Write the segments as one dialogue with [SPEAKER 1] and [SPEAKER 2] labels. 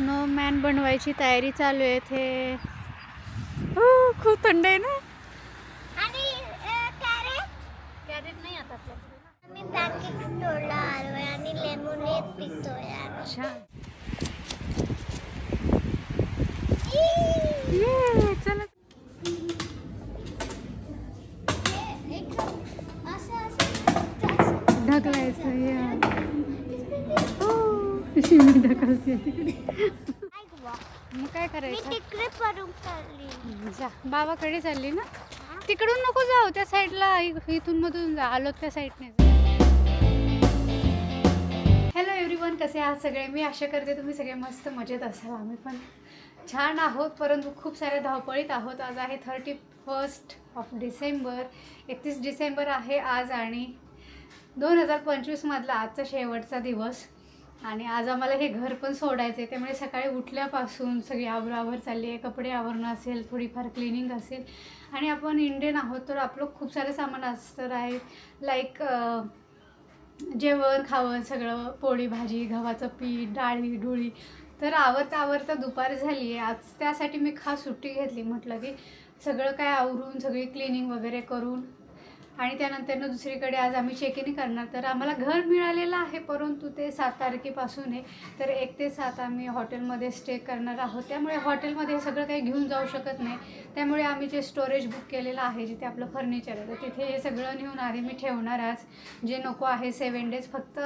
[SPEAKER 1] Snowman बनवायची तयारी चालू आहे इथे. हो खूप थंड आहे ना? चला. ढकलायचं या. हो शिमी ढकलते तिकडे मग काय
[SPEAKER 2] मी
[SPEAKER 1] करायचं
[SPEAKER 2] तिकडे पडून चालली.
[SPEAKER 1] जा. बाबाकडे चालली ना? तिकडून नको जाऊ. त्या साईडला इथून मधून जा. आलो त्या साईडने हॅलो एव्हरीवन कसे आहात सगळे? मी आशा करते तुम्ही सगळे मस्त मजेत असाल. आम्ही पण छान आहोत परंतु खूप साऱ्या धावपळीत आहोत. आज आहे थर्टी फर्स्ट ऑफ डिसेंबर एकतीस डिसेंबर आहे आज आणि दोन हजार पंचवीसमधला आजचा शेवटचा दिवस. आणि आज आम्हाला हे घर पण सोडायचं आहे त्यामुळे सकाळी उठल्यापासून सगळी आवरावर चालली आहे. कपडे आवरणं असेल थोडीफार क्लिनिंग असेल. आणि आपण इंडियन आहोत तर आपलं खूप सारं सामान असतं आहे. लाईक जेवण खावण सगळं पोळी भाजी गव्हाचं पीठ डाळी डोळी तर आवरता आवरता दुपार झाली आहे. आज त्यासाठी मी खास सुट्टी घेतली म्हटलं की सगळं काय आवरून सगळी क्लिनिंग वगैरे करून आणि त्यानंतरनं दुसरीकडे आज आम्ही चेक इन करणार. तर आम्हाला घर मिळालेलं आहे परंतु ते सात तारखेपासून आहे. तर एक ते सात आम्ही हॉटेलमध्ये स्टे करणार आहोत. त्यामुळे हॉटेलमध्ये हे सगळं काही घेऊन जाऊ शकत नाही. त्यामुळे आम्ही जे स्टोरेज बुक केलेलं आहे जिथे आपलं फर्निचर आहे तर तिथे हे सगळं नेऊन आधी मी ठेवणार आज. जे नको आहे सेवन डेज फक्त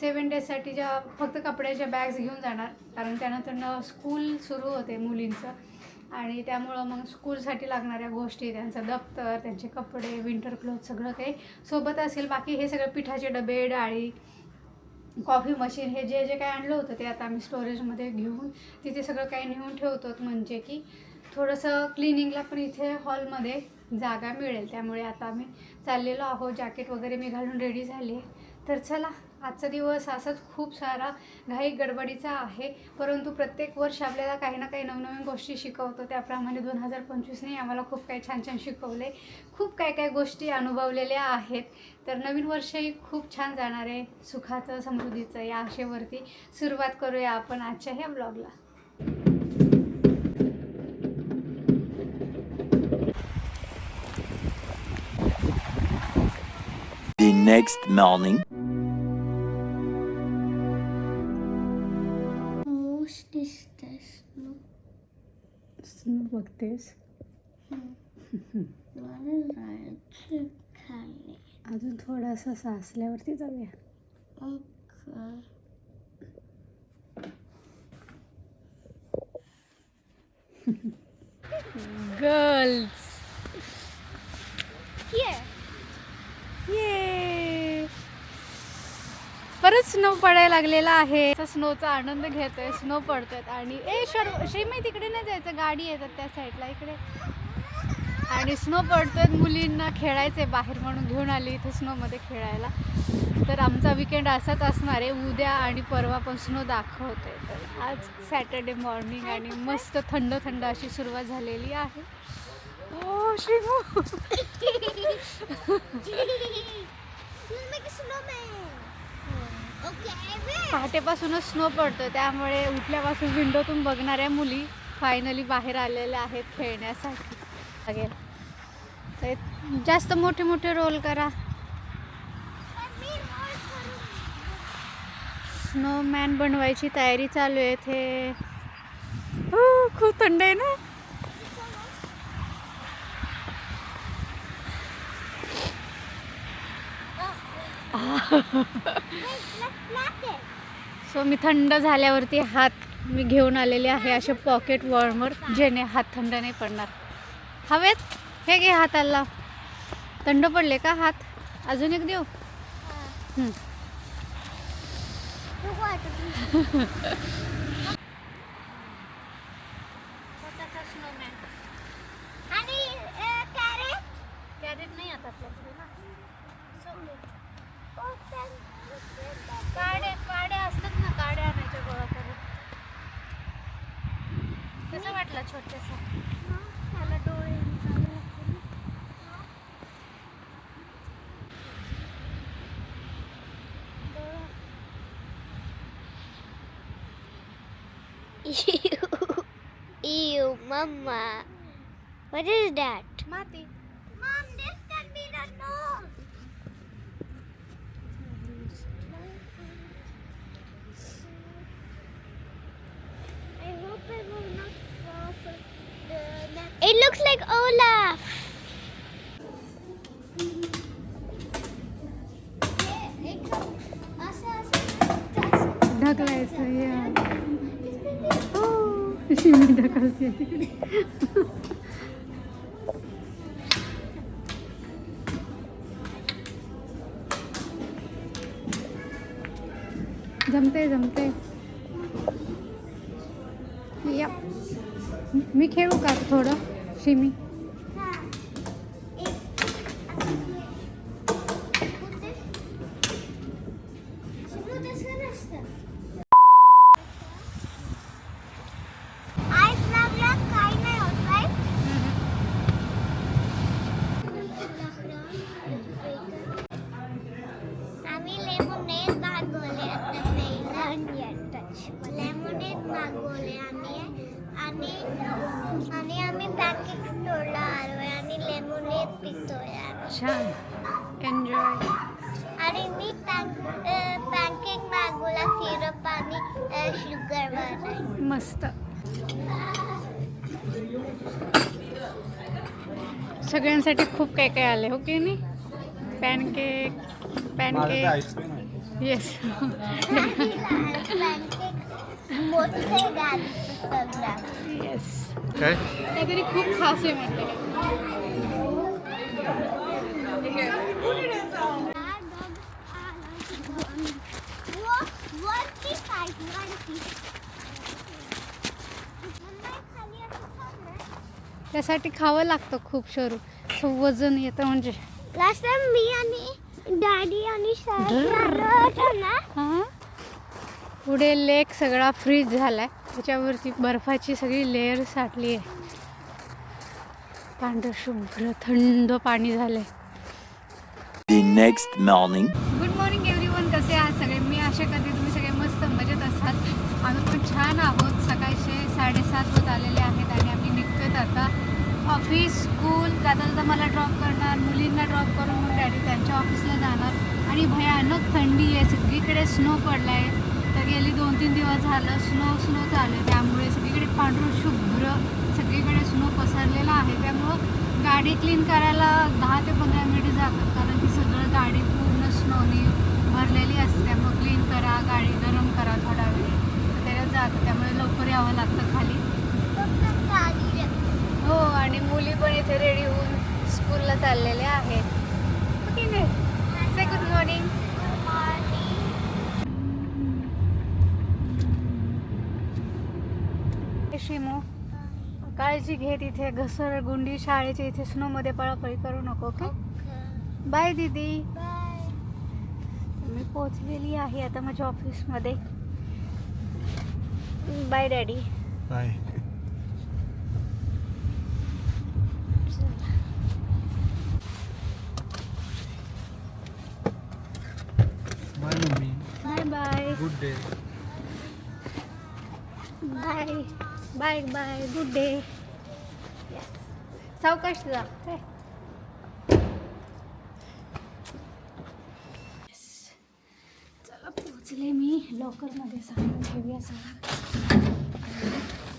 [SPEAKER 1] सेवन डेजसाठी ज्या फक्त कपड्याच्या बॅग्स घेऊन जाणार. कारण त्यानंतरनं स्कूल सुरू होते मुलींचं. आणि त्यामुळं मग स्कूलसाठी लागणाऱ्या गोष्टी त्यांचं दप्तर त्यांचे कपडे विंटर क्लोथ सगळं काही सोबत असेल. बाकी हे सगळं पिठाचे डबे डाळी कॉफी मशीन हे जे जे काही आणलं होतं ते आता आम्ही स्टोरेजमध्ये घेऊन तिथे सगळं काही नेऊन ठेवतो म्हणजे की थोडंसं क्लिनिंगला पण इथे हॉलमध्ये जागा मिळेल. त्यामुळे आता आम्ही चाललेलो आहोत. जॅकेट वगैरे मी घालून रेडी झाली आहे. तर चला आजचा दिवस असाच खूप सारा घाई गडबडीचा आहे. परंतु प्रत्येक वर्ष आपल्याला काही ना काही नवनवीन गोष्टी शिकवतो. त्याप्रमाणे दोन हजार पंचवीसने आम्हाला खूप काही छान छान शिकवले. खूप काय काय गोष्टी अनुभवलेल्या आहेत. तर नवीन वर्षही खूप छान जाणार आहे. सुखाचं समृद्धीचं या आशेवरती सुरुवात करूया आपण आजच्या ह्या ब्लॉगला
[SPEAKER 3] The next morning.
[SPEAKER 1] बघतेस अजून थोडासा साचल्यावरती जाऊया. गर्ल्स
[SPEAKER 2] ये
[SPEAKER 1] ये परत स्नो पडायला लागलेला आहे. स्नोचा आनंद घेतोय. स्नो पडतोय. आणि ए शर्व श्रीमी तिकडे नाही जायचं. गाडी येतात त्या साईडला इकडे. आणि स्नो पडतोय मुलींना खेळायचंय बाहेर म्हणून घेऊन आली इथे स्नोमध्ये खेळायला. तर आमचा विकेंड असाच असणार आहे. उद्या आणि परवा पण स्नो दाखवते तर आज सॅटर्डे मॉर्निंग आणि मस्त थंड थंड अशी सुरुवात झालेली आहे. हो श्रीमू. पहाटेपासूनच स्नो पडतो त्यामुळे उठल्यापासून विंडोतून बघणाऱ्या मुली फायनली बाहेर आलेल्या आहेत खेळण्यासाठी. लागेल तर जास्त मोठे मोठे रोल करा. स्नोमॅन बनवायची तयारी चालू आहे हो खूप थंड आहे ना? सो मी थंड झाल्यावरती हात मी घेऊन आलेले आहे असे पॉकेट वॉर्मर जेणे हात थंड नाही पडणार. हवेत? हे घे हाताला थंड पडले का हात? अजून एक देऊ?
[SPEAKER 2] Ew. Ew, Mama. What is that?
[SPEAKER 1] माती
[SPEAKER 2] Mom, this can be the nose. I hope I will not fall for the net. It looks like Olaf.
[SPEAKER 1] ढकलायचं या मी शिमी ढकलते जमते जमते या. मी खेळू का थोडं? शिमी? मस्त. सगळ्यांसाठी खूप काय काय आले हो की नाही? पॅनकेक पॅनकेक येस येस काहीतरी खूप खास आहे म्हणते. त्यासाठी खावं लागतं खूप शरू. सो वजन येतं म्हणजे.
[SPEAKER 2] लास्ट टाइम मी आणि डॅडी आणि
[SPEAKER 1] हां? पुढे लेक सगळा फ्रीज झालाय. त्याच्यावरती बर्फाची सगळी लेअर साठली आहे. पांढरं शुभ्र थंड पाणी झालंय.
[SPEAKER 3] The next morning.
[SPEAKER 1] Good morning everyone कसे आहात सगळे? मी आशा करते तुम्ही सगळे मस्त मजेत असाल. आम्ही पण छान आहोत. सकाळचे साडेसात होत आलेले आहेत आणि आम्ही निघतोय आता. ऑफिस स्कूल जाता जाता मला ड्रॉप करणार मुलींना ड्रॉप करून मग डॅडी त्यांच्या ऑफिसला जाणार. आणि भयानक थंडी आहे सगळीकडे स्नो पडला आहे तर गेली दोन तीन दिवस झालं स्नो स्नो चालू आहे. त्यामुळे सगळीकडे पांढरं शुभ्र सगळीकडे स्नो पसरलेला आहे. त्यामुळं गाडी क्लीन करायला दहा ते पंधरा मिनिटं जातात. कारण की सगळं गाडी पूर्ण स्नोनी भरलेली असते. त्यामुळं क्लीन करा गाडी गरम करा थोडा वेळ. त्याच्यात जातं त्यामुळे लवकर यावं लागतं खाली. हो आणि मुली पण इथे रेडी होऊन स्कूलला चाललेल्या आहेत. हो से गुड मॉर्निंग शिमो काळजी घे तिथे घसर गुंडी शाळेच्या इथे स्नोमध्ये पळापळी करू नको ओके? बाय दीदी. मी पोचलेली आहे आता माझ्या ऑफिसमध्ये bye
[SPEAKER 4] daddy bye mummy
[SPEAKER 1] bye bye
[SPEAKER 4] good day.
[SPEAKER 1] Bye bye bye good day. सावकाश जा. काय. चला पोचले मी. लॉकरमध्ये सामान ठेवूया सगळं.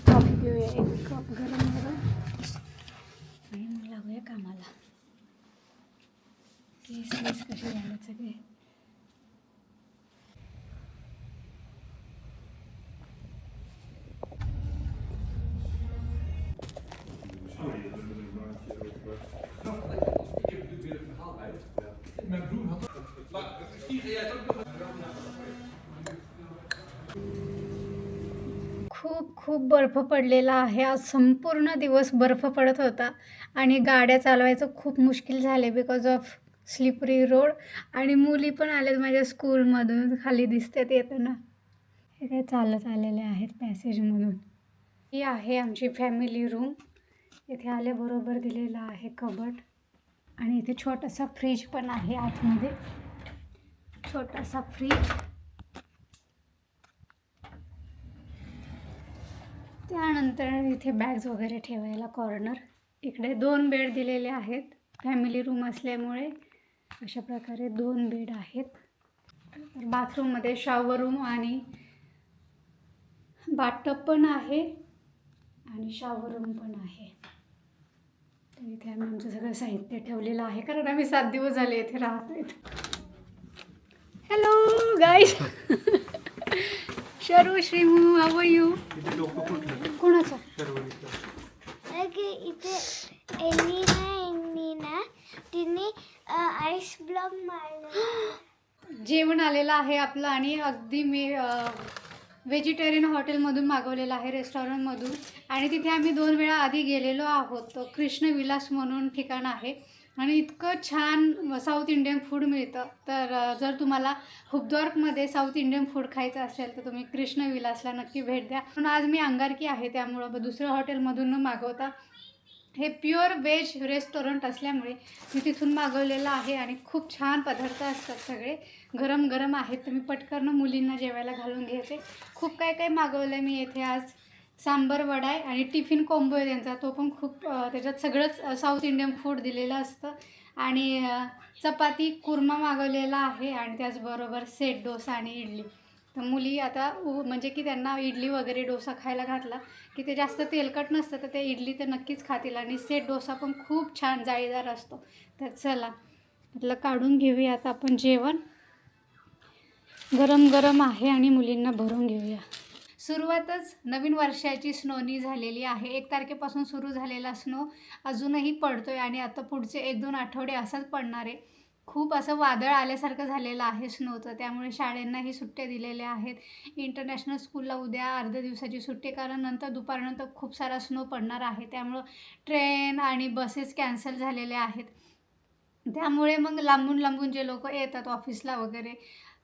[SPEAKER 1] कॉफी पिऊया एक कप गरम गरम. आणि मग लागूया कामाला. केस केस कसे झाले सगळे खूप खूप बर्फ पडलेला आहे. आज संपूर्ण दिवस बर्फ पडत होता. आणि गाड्या चालवायचं खूप मुश्किल झाले बिकॉज ऑफ स्लिपरी रोड आणि मुली पण आल्यात माझ्या स्कूलमधून खाली दिसतात येताना. हे काय चालत आलेले आहेत पॅसेजमधून ही आहे आमची फॅमिली रूम इथे आल्याबरोबर दिलेला आहे कबट आणि इथे छोटासा फ्रीज पण आहे आतमध्ये. छोटासा फ्रीज. त्यानंतर इथे बॅग्स वगैरे ठेवायला कॉर्नर इकडे दोन बेड दिलेले आहेत. फॅमिली रूम असल्यामुळे अशा प्रकारे दोन बेड आहेत. तर बाथरूममध्ये शॉवर रूम आणि बाथटब पण आहे आणि शॉवर रूम पण आहे. इथे आम्ही आमचं सगळं साहित्य ठेवलेलं आहे कारण आम्ही सात दिवस झाले इथे राहत आहेत हॅलो गाईज शरू श्रीमू हाव यू कोणाचं?
[SPEAKER 2] इथे एलिना तिने आईस ब्लॉक मारला
[SPEAKER 1] जेवण आलेलं आहे आपलं आणि अगदी मी व्हेजिटेरियन हॉटेलमधून मागवलेलं आहे रेस्टॉरंटमधून. आणि तिथे आम्ही दोन वेळा आधी गेलेलो आहोत. तो कृष्ण विलास म्हणून ठिकाण आहे. आणि इतकं छान साऊथ इंडियन फूड मिळतं. तर जर तुम्हाला हुबदॉर्कमध्ये साऊथ इंडियन फूड खायचं असेल तर तुम्ही कृष्ण विलासला नक्की भेट द्या. पण आज मी अंगारकी आहे त्यामुळं दुसऱ्या हॉटेलमधून न मागवता हे प्युअर व्हेज रेस्टॉरंट असल्यामुळे मी तिथून मागवलेलं आहे. आणि खूप छान पदार्थ असतात सगळे. गरम गरम आहेत तर मी पटकन मुलींना जेवायला घालून घेते. खूप काय काय मागवलं आहे मी येथे आज. सांबर वडा आहे आणि टिफिन कॉम्बो आहे त्यांचा. तो पण खूप त्याच्यात सगळंच साऊथ इंडियन फूड दिलेलं असतं. आणि चपाती कुर्मा मागवलेला आहे आणि त्याचबरोबर सेट डोसा आणि इडली. तर मुली आता उ- म्हणजे की त्यांना इडली वगैरे डोसा खायला घातला की ते जास्त तेलकट नसतं तर ते इडली तर नक्कीच खातील. आणि सेट डोसा पण खूप छान जाळीदार असतो. तर चला म्हटलं काढून घेऊया आता आपण जेवण. गरम गरम आहे आणि मुलींना भरून घेऊया. सुरुवातच नवीन वर्षाची स्नोनी झालेली आहे. एक तारखेपासून सुरू झालेला स्नो अजूनही पडतोय आणि आता पुढचे एक दोन आठवडे असाच पडणार आहे. खूप असं वादळ आल्यासारखं झालेलं आहे स्नोचं. त्यामुळे शाळेंनाही सुट्ट्या दिलेल्या आहेत. इंटरनॅशनल स्कूलला उद्या अर्ध्या दिवसाची सुट्टी कारण नंतर दुपारनंतर खूप सारा स्नो पडणार आहे. त्यामुळं ट्रेन आणि बसेस कॅन्सल झालेल्या आहेत. त्यामुळे मग लांबून लांबून जे लोक येतात ऑफिसला वगैरे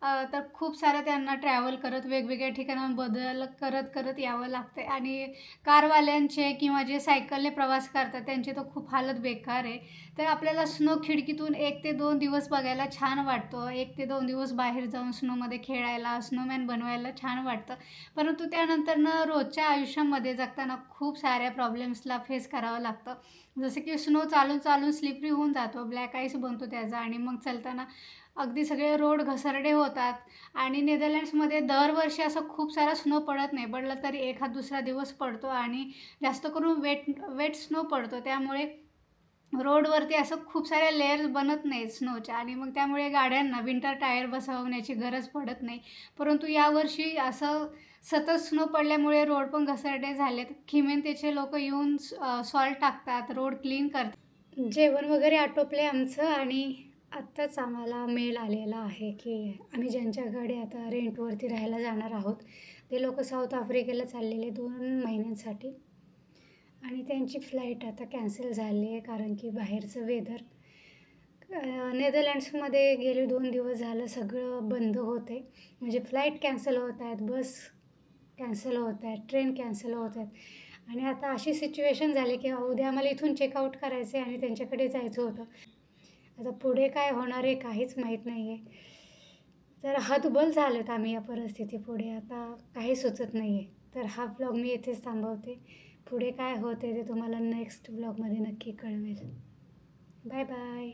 [SPEAKER 1] तर खूप सारं त्यांना ट्रॅव्हल करत वेगवेगळ्या ठिकाणाहून बदल करत करत यावं लागतं आणि कारवाल्यांचे किंवा जे सायकलने प्रवास करतात त्यांचे तर खूप हालत बेकार आहे. तर आपल्याला स्नो खिडकीतून एक ते दोन दिवस बघायला छान वाटतो. एक ते दोन दिवस बाहेर जाऊन स्नोमध्ये खेळायला स्नोमॅन बनवायला छान वाटतं. परंतु त्यानंतरनं रोजच्या आयुष्यामध्ये जगताना खूप साऱ्या प्रॉब्लेम्सला फेस करावं लागतं. जसं की स्नो चालून चालून स्लिपरी होऊन जातो. ब्लॅक आईस बनतो त्याचा आणि मग चालताना अगदी सगळे रोड घसरडे होतात. आणि नेदरलँड्समध्ये दरवर्षी असं खूप सारा स्नो पडत नाही. पडलं तरी एखाद दुसरा दिवस पडतो आणि जास्त करून वेट वेट स्नो पडतो. त्यामुळे रोडवरती असं खूप साऱ्या लेअर्स बनत नाहीत स्नोच्या. आणि मग त्यामुळे गाड्यांना विंटर टायर बसवण्याची गरज पडत नाही. परंतु यावर्षी असं सतत स्नो पडल्यामुळे रोड पण घसरडे झालेत. खिमेंतेचे लोक येऊन सॉल्ट टाकतात रोड क्लीन करतात. जेवण वगैरे आटोपले आमचं आणि आत्ताच आम्हाला मेल आलेला आहे की आम्ही ज्यांच्याकडे आता रेंटवरती राहायला जाणार आहोत ते लोक साऊथ आफ्रिकेला चाललेले दोन महिन्यांसाठी. आणि त्यांची फ्लाईट आता कॅन्सल झाली आहे कारण की बाहेरचं वेदर. नेदरलँड्समध्ये गेले दोन दिवस झालं सगळं बंद होते. म्हणजे फ्लाईट कॅन्सल होत आहेत बस कॅन्सल होत आहेत ट्रेन कॅन्सल होत आहेत. आणि आता अशी सिच्युएशन झाली की उद्या आम्हाला इथून चेकआउट करायचं आहे आणि त्यांच्याकडे जायचं होतं. आता पुढे काय होणार आहे काहीच माहीत नाही आहे तर हतबल झालेत आम्ही या परिस्थितीपुढे आता काही सुचत नाही आहे तर हा ब्लॉग मी येथेच थांबवते. पुढे काय होते ते तुम्हाला नेक्स्ट ब्लॉगमध्ये नक्की कळवेल. Bye bye